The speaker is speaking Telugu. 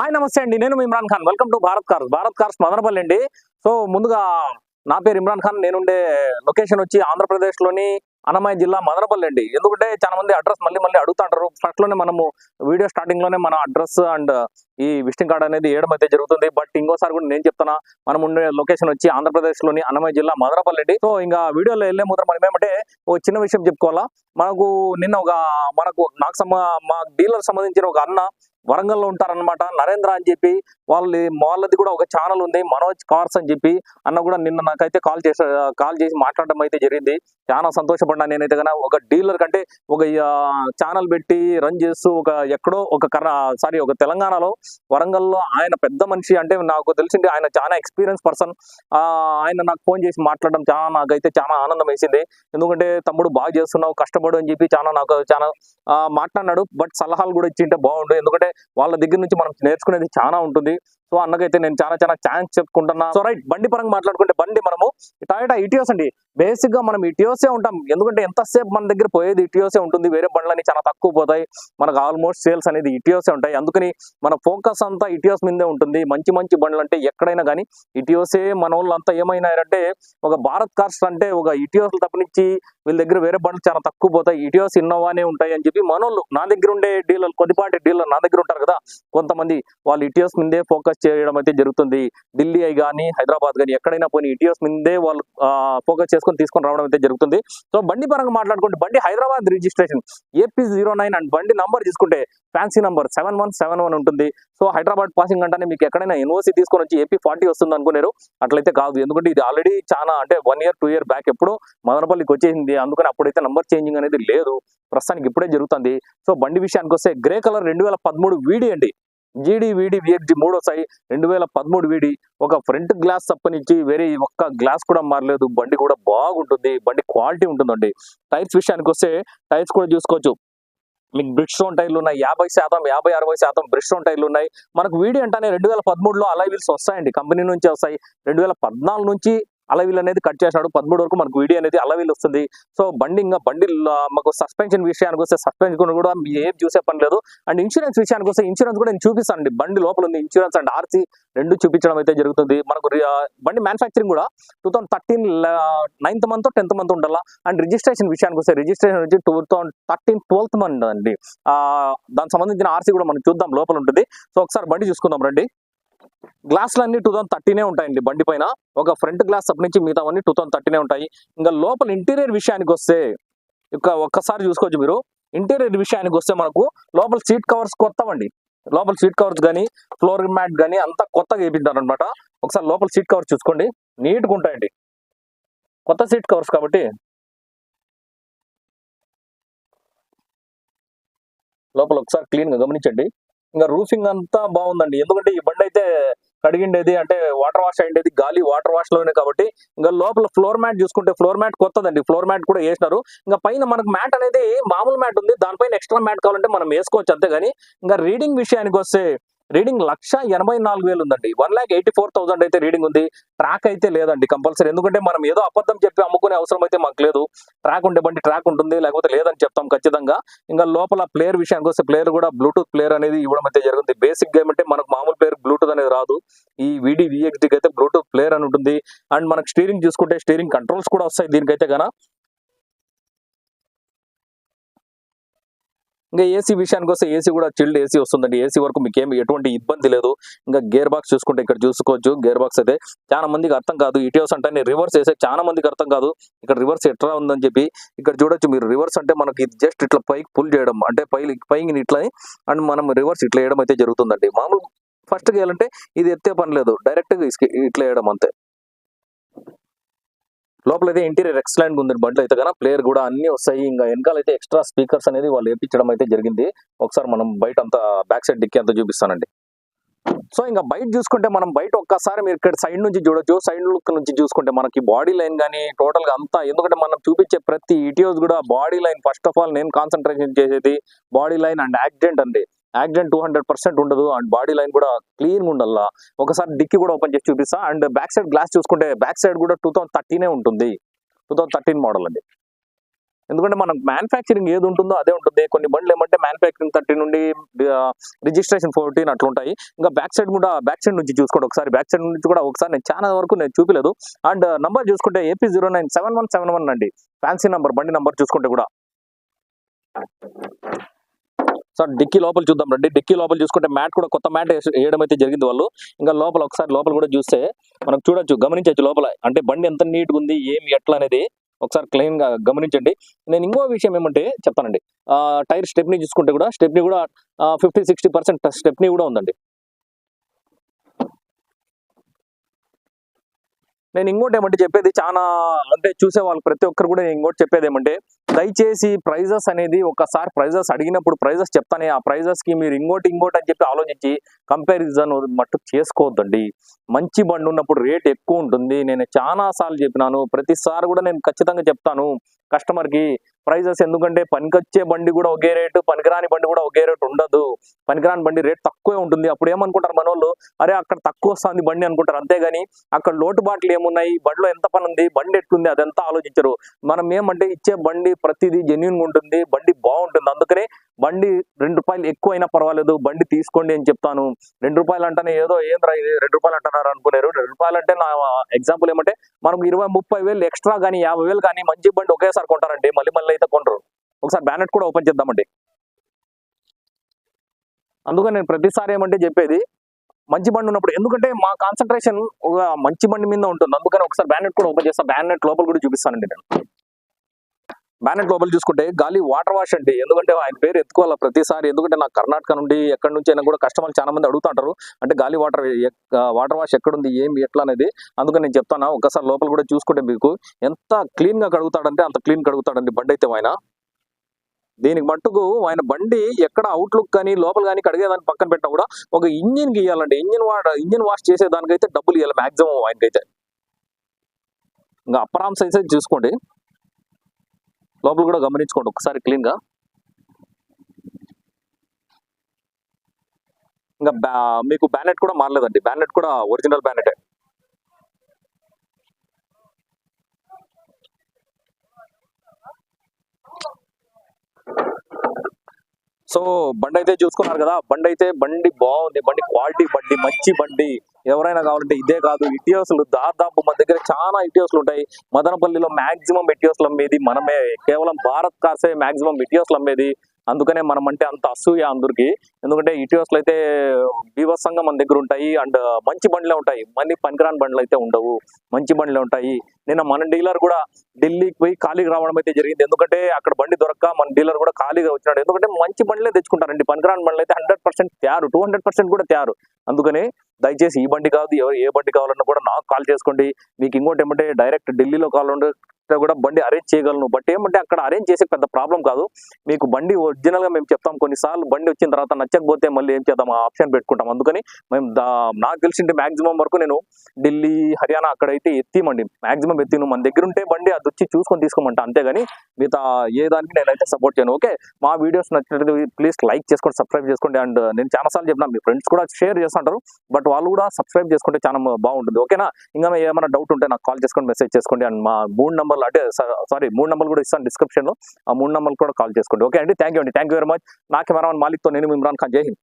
హాయ్ నమస్తే అండి నేను Imran Khan. Welcome to Bharat cars Bharat cars Madanapalle అండి. సో ముందుగా నా పేరు ఇమ్రాన్ ఖాన్. నేనుండే లొకేషన్ వచ్చి ఆంధ్రప్రదేశ్లోని అన్నమయ్య జిల్లా మదనపల్లి అండి. ఎందుకంటే చాలా మంది అడ్రస్ మళ్ళీ మళ్ళీ అడుగుతుంటారు ఫస్ట్లోనే మనము వీడియో స్టార్టింగ్లోనే మన అడ్రస్ అండ్ ఈ విజిటింగ్ కార్డ్ అనేది ఏడమైతే అయితే జరుగుతుంది. బట్ ఇంకోసారి కూడా నేను చెప్తున్నా మనం ఉండే లొకేషన్ వచ్చి ఆంధ్రప్రదేశ్లోని అన్నమయ్య జిల్లా మదనపల్లి అండి. సో ఇంకా వీడియోలో వెళ్ళే ముందర మనం ఏమంటే ఓ చిన్న విషయం చెప్పుకోవాలా? మనకు నిన్న ఒక మనకు నాకు సంబ మా డీలర్ సంబంధించిన ఒక అన్న వరంగల్లో ఉంటారన్నమాట. నరేంద్ర అని చెప్పి వాళ్ళ వాళ్ళది కూడా ఒక ఛానల్ ఉంది. మనోజ్ కార్స్ అని చెప్పి అన్న కూడా నిన్న నాకైతే కాల్ చేసా కాల్ చేసి మాట్లాడడం అయితే జరిగింది. చాలా సంతోషపడ్డా నేనైతే కన్నా ఒక డీలర్ కంటే ఒక ఛానల్ పెట్టి రన్ చేస్తూ ఒక ఎక్కడో ఒక కర్ర సారీ ఒక తెలంగాణలో వరంగల్లో ఆయన పెద్ద మనిషి అంటే నాకు తెలిసింది ఆయన చాలా ఎక్స్పీరియన్స్ పర్సన్ ఆయన నాకు ఫోన్ చేసి మాట్లాడడం చాలా నాకైతే చాలా ఆనందం వేసింది. ఎందుకంటే తమ్ముడు బాగా చేస్తున్నావు కష్టపడు అని చెప్పి చాలా నాకు చాలా మాట్లాడినాడు. బట్ సలహాలు కూడా ఇచ్చింటే బాగుండు. ఎందుకంటే వాళ్ళ దగ్గర నుంచి మనం నేర్చుకునేది చాలా ఉంటుంది. సో అన్నకైతే నేను చాలా చాలా ఛాన్స్ చెప్పుకుంటున్నా. సో రైట్ బండి పరంగా మాట్లాడుకుంటే బండి మనము టయోటా ఇటియోస్ అండి. బేసిక్గా మనం ఇటియోసే ఉంటాం. ఎందుకంటే ఎంతసేపు మన దగ్గర పోయేది ఇటియోసే ఉంటుంది. వేరే బండ్లని చాలా తక్కువ పోతాయి. మనకు ఆల్మోస్ట్ సేల్స్ అనేది ఇటియోసే ఉంటాయి. అందుకని మన ఫోకస్ అంతా ఇటియోస్ మీదే ఉంటుంది. మంచి మంచి బండ్లు అంటే ఎక్కడైనా కానీ ఇటియోసే మన వాళ్ళు అంతా ఏమైనారంటే ఒక భారత్ కార్స్ అంటే ఒక ఇటియోస్ తప్పనించి వీళ్ళ దగ్గర వేరే బండ్లు చాలా తక్కువ పోతాయి. ఇటియోస్ ఇన్నోవానే ఉంటాయి అని చెప్పి మనోళ్ళు నా దగ్గర ఉండే డీలర్ కొద్దిపాటి డీలర్ నా దగ్గర ఉంటారు కదా. కొంతమంది వాళ్ళు ఇటియోస్ మీదే ఫోకస్ చేయడం అయితే జరుగుతుంది. ఢిల్లీ అయి కానీ హైదరాబాద్ కానీ ఎక్కడైనా పోయి ఇటియోస్ మీదే వాళ్ళు ఫోకస్ చేసుకొని తీసుకొని రావడం అయితే జరుగుతుంది. సో బండి పరంగా మాట్లాడుకుంటే బండి Hyderabad registration AP zero nine and బండి నంబర్ తీసుకుంటే fancy number seven one seven one ఉంటుంది. సో హైదరాబాద్ పాసింగ్ అంటేనే మీకు ఎక్కడైనా ఎన్ఓసి తీసుకొని వచ్చి ఏపీ ఫార్టీ వస్తుంది అనుకున్నారు అట్లయితే కాదు. ఎందుకంటే ఇది ఆల్రెడీ చాలా అంటే one year two year back ఎప్పుడో మదనపల్లికి వచ్చేసింది. అందుకని అప్పుడైతే నంబర్ చేంజింగ్ అనేది లేదు. ప్రస్తుతానికి ఇప్పుడే జరుగుతుంది. సో బండి విషయానికి వస్తే గ్రే కలర్ రెండు వేల పదమూడు వీడి అండి. జీడీ వీడి విఎక్జి మూడు వస్తాయి. రెండు వేల పదమూడు వీడి. ఒక ఫ్రంట్ గ్లాస్ తప్పనిచ్చి వేరే ఒక్క గ్లాస్ కూడా మారలేదు. బండి కూడా బాగుంటుంది. బండి క్వాలిటీ ఉంటుందండి. టైర్స్ విషయానికి వస్తే టైర్స్ కూడా చూసుకోవచ్చు. మీకు బ్రిడ్జ్ స్టోన్ టైర్లు ఉన్నాయి. యాభై శాతం యాభై అరవై శాతం బ్రిడ్జ్ స్టోన్ టైర్లు ఉన్నాయి. మనకు వీడి అంటేనే రెండు వేల పదమూడులో అలై వీల్స్ వస్తాయండి. కంపెనీ నుంచి వస్తాయి. రెండు వేల పద్నాలుగు నుంచి అలవిల్ అనేది కట్ చేశాడు. పదమూడు వరకు మనకు వీడియో అనేది అలవిల్ వస్తుంది. సో బండి ఇంకా బండి మాకు సస్పెన్షన్ విషయానికి వస్తే సస్పెన్షన్ కూడా మీ ఏం చూసే పని లేదు. అండ్ ఇన్సూరెన్స్ విషయానికి వస్తే ఇన్సూరెన్స్ కూడా నేను చూపిస్తానండి. బండి లోపల ఉంది ఇన్సూరెన్స్ అండ్ ఆర్సీ రెండు చూపించడం అయితే జరుగుతుంది. మనకు బండి మ్యానుఫ్యాక్చరింగ్ కూడా two thousand thirteen ninth month tenth month ఉండాలా? అండ్ రిజిస్ట్రేషన్ విషయానికి వస్తే రిజిస్ట్రేషన్ వచ్చి two thousand thirteen twelfth month అండి. ఆ, దానికి సంబంధించిన ఆర్సీ కూడా మనం చూద్దాం లోపల ఉంటుంది. సో ఒకసారి బండి చూసుకుందాం రండి. గ్లాసులు అన్ని టూ థౌసండ్ థర్టీనే ఉంటాయండి బండి పైన. ఒక ఫ్రంట్ గ్లాస్ తప్ప నుంచి మిగతావన్నీ టూ థౌసండ్ థర్టీనే ఉంటాయి. ఇంకా లోపల ఇంటీరియర్ విషయానికి వస్తే ఇక ఒక్కసారి చూసుకోవచ్చు మీరు. ఇంటీరియర్ విషయానికి వస్తే మనకు లోపల సీట్ కవర్స్ కొత్తవండి. లోపల సీట్ కవర్స్ కానీ ఫ్లోర్ మ్యాట్ కానీ అంతా కొత్తగా వేపించారు అనమాట ఒకసారి లోపల సీట్ కవర్స్ చూసుకోండి. నీట్గా ఉంటాయండి. కొత్త సీట్ కవర్స్ కాబట్టి. లోపల ఒకసారి క్లీన్గా గమనించండి. ఇంకా రూఫింగ్ అంతా బాగుందండి. ఎందుకంటే ఈ బండి అయితే కడిగిండేది అంటే వాటర్ వాష్ అయ్యేది గాలి వాటర్ వాష్లోనే కాబట్టి ఇంకా లోపల ఫ్లోర్ మ్యాట్ చూసుకుంటే ఫ్లోర్ మ్యాట్ కొత్తదండి. ఫ్లోర్ మ్యాట్ కూడా వేసినారు. ఇంకా పైన మనకు మ్యాట్ అనేది మామూలు మ్యాట్ ఉంది. దానిపైన ఎక్స్ట్రా మ్యాట్ కావాలంటే మనం వేసుకోవచ్చు అంతేగాని ఇంకా రీడింగ్ విషయానికి వస్తే రీడింగ్ లక్ష ఎనభై నాలుగు వేలు ఉందండి. One lakh eighty four thousand అయితే రీడింగ్ ఉంది. ట్రాక్ అయితే లేదండి కంపల్సరీ. ఎందుకంటే మనం ఏదో అబద్ధం చెప్పి అమ్ముకునే అవసరం అయితే మాకు లేదు. ట్రాక్ ఉండే బండి ట్రాక్ ఉంటుంది లేకపోతే లేదని చెప్తాం ఖచ్చితంగా. ఇంకా లోపల ప్లేయర్ విషయానికి వస్తే ప్లేయర్ కూడా బ్లూటూత్ ప్లేయర్ అనేది ఇవ్వడం అయితే జరుగుతుంది బేసిక్ గేమ్ అంటే మనకు మామూలు ప్లేయర్ బ్లూటూత్ అనేది రాదు. ఈ విడి విఎక్స్డికి అయితే బ్లూటూత్ ప్లేయర్ అని ఉంటుంది. అండ్ మనకు స్టీరింగ్ చూసుకుంటే స్టీరింగ్ కంట్రోల్స్ కూడా వస్తాయి దీనికైతే గన ఇంకా ఏసీ విషయానికి వస్తే ఏసీ కూడా చిల్డ్ ఏసీ వస్తుందండి. ఏసీ వరకు మీకు ఏమి ఎటువంటి ఇబ్బంది లేదు. ఇంకా గేర్ బాక్స్ చూసుకుంటే ఇక్కడ చూసుకోవచ్చు. గేర్ బాక్స్ అయితే చాలా మందికి అర్థం కాదు. ఇటీవస్ అంటే రివర్స్ వేసే చాలా మందికి అర్థం కాదు. ఇక్కడ రివర్స్ ఎట్లా ఉందని చెప్పి ఇక్కడ చూడొచ్చు. మీరు రివర్స్ అంటే మనకి జస్ట్ ఇట్లా పైకి పుల్ చేయడం. అంటే పై పైకి ఇట్లా అండ్ మనం రివర్స్ ఇట్లా వేయడం అయితే జరుగుతుందండి. మామూలు ఫస్ట్ వేయాలంటే ఇది ఎత్తే పని లేదు. డైరెక్ట్గా ఇట్లా వేయడం అంతే. లోపల అయితే ఇంటీరియర్ ఎక్సలెంట్ ఉంది బండ్లు అయితే కన్నా ప్లేయర్ కూడా అన్ని వస్తాయి. ఇంకా వెనకాల అయితే ఎక్స్ట్రా స్పీకర్స్ అనేది వాళ్ళు వేపించడం అయితే జరిగింది. ఒకసారి మనం బయట అంతా బ్యాక్ సైడ్ డిక్కి అంతా చూపిస్తానండి. సో ఇంకా బయట చూసుకుంటే మనం బయట ఒక్కసారి మీరు ఇక్కడ సైడ్ నుంచి చూడొచ్చు. సైడ్ లుక్ నుంచి చూసుకుంటే మనకి బాడీ లైన్ కానీ టోటల్గా అంతా ఎందుకంటే మనం చూపించే ప్రతి ఇటియోస్ కూడా body line first of all నేను కాన్సన్ట్రేషన్ చేసేది బాడీ లైన్ అండ్ యాక్సిడెంట్ అండి. యాక్సిడెంట్ టూ హండ్రెడ్ పర్సెంట్ ఉండదు. అండ్ బాడీ లైన్ కూడా క్లీన్ ఉండాలా. ఒకసారి డిక్కి కూడా ఓపెన్ చేసి చూపిస్తా. అండ్ బ్యాక్ సైడ్ గ్లాస్ చూసుకుంటే బ్యాక్ సైడ్ కూడా టూ థౌసండ్ థర్టీనే ఉంటుంది. టూ థౌసండ్ థర్టీన్ మోడల్ అండి ఎందుకంటే మనం మ్యానుఫ్యాక్చరింగ్ ఏది ఉంటుందో అదే ఉంటుంది. కొన్ని బండ్లు ఏమంటే మ్యానుఫ్యాక్చరింగ్ థర్టీ నుండి రిజిస్ట్రేషన్ ఫోర్టీన్ అట్లా ఉంటాయి ఇంకా బ్యాక్ సైడ్ కూడా బ్యాక్ సైడ్ నుంచి చూసుకోండి ఒకసారి. బ్యాక్ సైడ్ నుంచి కూడా ఒకసారి నేను చాలా వరకు నేను చూపిలేదు. అండ్ నంబర్ చూసుకుంటే AP zero nine seven one seven one అండి. ఫ్యాన్సీ నంబర్ బండి నంబర్ చూసుకుంటే కూడా. సార్ డిక్కీ లోపల చూద్దాం రండి. డిక్కీ లోపల చూసుకుంటే మ్యాట్ కూడా కొత్త మ్యాట్ వేయడం అయితే జరిగింది వాళ్ళు. ఇంకా లోపల ఒకసారి లోపల కూడా చూస్తే మనం చూడొచ్చు గమనించవచ్చు లోపల. అంటే బండి ఎంత నీట్గా ఉంది ఏమి ఎట్లా అనేది ఒకసారి క్లీన్గా గమనించండి. నేను ఇంకో విషయం ఏమంటే చెప్తానండి. ఆ, టైర్ స్టెప్ని చూసుకుంటే కూడా స్టెప్ని కూడా ఫిఫ్టీ సిక్స్టీ పర్సెంట్ స్టెప్ని కూడా ఉందండి. నేను ఇంకోటి ఏమంటే చెప్పేది చాలా అంటే చూసే వాళ్ళు ప్రతి ఒక్కరు కూడా నేను ఇంకోటి చెప్పేది ఏమంటే దయచేసి ప్రైజెస్ అనేది ఒకసారి ప్రైజెస్ అడిగినప్పుడు ప్రైజెస్ చెప్తానే ఆ ప్రైజెస్కి మీరు ఇంకోటి ఇంకోటి అని చెప్పి ఆలోచించి కంపారిజన్ మట్టు చేసుకోవద్దండి. మంచి బండి ఉన్నప్పుడు రేట్ ఎక్కువ ఉంటుంది. నేను చాలా సార్లు చెప్పినాను. ప్రతిసారి కూడా నేను ఖచ్చితంగా చెప్తాను. కస్టమర్కి ప్రైజెస్ ఎందుకంటే పనికొచ్చే బండి కూడా ఒకే రేటు పనికిరాని బండి కూడా ఒకే రేటు ఉండదు. పనికిరాని బండి రేట్ తక్కువే ఉంటుంది. అప్పుడు ఏమనుకుంటారు మన వాళ్ళు అరే అక్కడ తక్కువ వస్తుంది బండి అనుకుంటారు. అంతేగాని అక్కడ లోటుబాట్లు ఏమున్నాయి? బండిలో ఎంత పని ఉంది బండి ఎట్లుంది? అదంతా ఆలోచించరు. మనం ఏమంటే ఇచ్చే బండి ప్రతిదీ జెన్యున్ ఉంటుంది. బండి బాగుంటుంది. అందుకనే బండి రెండు రూపాయలు ఎక్కువ అయినా పర్వాలేదు బండి తీసుకోండి అని చెప్తాను. రెండు రూపాయలు అంటేనే ఏదో ఏంద్రా ఇది రెండు రూపాయలు అంటున్నారు అనుకున్నారు రెండు రూపాయలు అంటే నా ఎగ్జాంపుల్ ఏమంటే మనం ఇరవై ముప్పై వేలు ఎక్స్ట్రా కానీ యాభై వేలు కానీ మంచి బండి ఒకేసారి కొంటారండి మళ్ళీ మళ్ళీ అయితే కొంటారు. ఒకసారి బ్యానెట్ కూడా ఓపెన్ చేద్దామండి. అందుకని నేను ప్రతిసారి ఏమంటే చెప్పేది మంచి బండి ఉన్నప్పుడు ఎందుకంటే మా కాన్సన్ట్రేషన్ ఒక మంచి బండి మీద ఉంటుంది. అందుకని ఒకసారి బ్యానెట్ కూడా ఓపెన్ చేస్తా. బ్యానెట్ లోపల కూడా చూపిస్తానండి నేను. బ్యానెట్ లోపల చూసుకుంటే గాలి వాటర్ వాష్ అండి ఎందుకంటే ఆయన పేరు ఎత్తుకోవాలి ప్రతిసారి? ఎందుకంటే నాకు కర్ణాటక నుండి ఎక్కడి నుంచి అయినా కూడా కస్టమర్లు చాలా మంది అడుగుతుంటారు అంటే గాలి వాటర్ వాటర్ వాష్ ఎక్కడుంది ఏమి ఎట్లా అనేది. అందుకని నేను చెప్తాను ఒకసారి లోపల కూడా చూసుకుంటే మీకు ఎంత క్లీన్గా కడుగుతాడంటే అంత క్లీన్ కడుగుతాడండి బండి అయితే ఆయన దీనికి మట్టుకు ఆయన బండి ఎక్కడ అవుట్లుక్ కానీ లోపల కానీ కడిగేదాన్ని పక్కన పెట్టా కూడా ఒక ఇంజిన్ ఇవ్వాలండి ఇంజిన్ వా ఇంజిన్ వాష్ చేసేదానికైతే డబ్బులు ఇవ్వాలి మ్యాక్సిమం ఆయనకైతే ఇంకా అప్పరామ్ అయితే చూసుకోండి. లోపల కూడా గమనించుకోండి ఒకసారి క్లీన్గా ఇంకా బ్యా- మీకు బ్యానెట్ కూడా మారలేదండి. బ్యానెట్ కూడా ఒరిజినల్ బ్యానెటే సో బండి అయితే చూసుకున్నారు కదా. బండి అయితే బండి బాగుంది. బండి క్వాలిటీ బండి మంచి బండి. ఎవరైనా కావాలంటే ఇదే కాదు. ఇటియోస్లు దాదాపు మన దగ్గర చాలా ఇటియోస్లు ఉంటాయి. మదనపల్లిలో మాక్సిమం ఇటియోస్లు అమ్మేది మనమే. కేవలం భారత్ కార్సే మాక్సిమం ఇటియోస్లు అమ్మేది. అందుకనే మనం అంటే అంత అసూయ అందరికి. ఎందుకంటే ఇటియోస్లు అయితే బీభత్సంగా మన దగ్గర ఉంటాయి. అండ్ మంచి బండ్లే ఉంటాయి. మళ్ళీ పనికిరాని బండ్లు అయితే ఉండవు. మంచి బండ్లే ఉంటాయి. నిన్న మన డీలర్ కూడా ఢిల్లీకి పోయి ఖాళీగా రావడం అయితే జరిగింది. ఎందుకంటే అక్కడ బండి దొరక్క మన డీలర్ కూడా ఖాళీగా వచ్చినాడు. ఎందుకంటే మంచి బండ్లే తెచ్చుకుంటారండి. పనికిరాని బండ్లు అయితే హండ్రెడ్ పర్సెంట్ తయారు. టూ హండ్రెడ్ పర్సెంట్ కూడా తయారు. అందుకని దయచేసి ఈ బండి కాదు ఎవరు ఏ బండి కావాలన్నా కూడా నాకు కాల్ చేసుకోండి. మీకు ఇంకోటి ఏమంటే డైరెక్ట్ ఢిల్లీలో కావాలంటే కూడా బండి అరేంజ్ చేయగలను. బట్ ఏమంటే అక్కడ అరేంజ్ చేసే పెద్ద ప్రాబ్లం కాదు. మీకు బండి ఒరిజినల్గా మేము చెప్తాం. కొన్నిసార్లు బండి వచ్చిన తర్వాత నచ్చకపోతే మళ్ళీ ఏం చేద్దాం? ఆ ఆప్షన్ పెట్టుకుంటాం. అందుకని మేము నాకు తెలిసింటే మాక్సిమం వరకు నేను ఢిల్లీ హర్యానా అక్కడైతే ఎత్తిమండి. మాక్సిమం ఎత్తిను. మన దగ్గర ఉంటే బండి అది వచ్చి చూసుకొని తీసుకోమంట. అంతేగాని మిగతా ఏ దానికి నేనైతే సపోర్ట్ చేయను. ఓకే మా వీడియోస్ నచ్చినట్టు ప్లీజ్ లైక్ చేసుకోండి సబ్స్క్రైబ్ చేసుకోండి. అండ్ నేను చాలా సార్లు చెప్పిన మీ ఫ్రెండ్స్ కూడా షేర్ చేస్తుంటారు. బట్ వాళ్ళు కూడా సబ్స్క్రైబ్ చేసుకుంటే చాలా బాగుంటుంది. ఓకేనా ఇంకా ఏమైనా డౌట్ ఉంటే నాకు కాల్ చేసుకోండి మెసేజ్ చేసుకోండి. అండ్ మా మూడు నెంబర్లు అంటే సారీ మూడు నెంబర్లు కూడా ఇస్తాను డిస్క్రిప్షన్లో. ఆ మూడు నెంబర్లు కూడా కాల్ చేసుకోండి. ఓకే అండి? థ్యాంక్ యూ అండి. థ్యాంక్ యూ వెరీ మచ్ నా కెమెరామన్ మాలిక్తో నేను ఇమ్రాన్ ఖాన్. జై హింద్.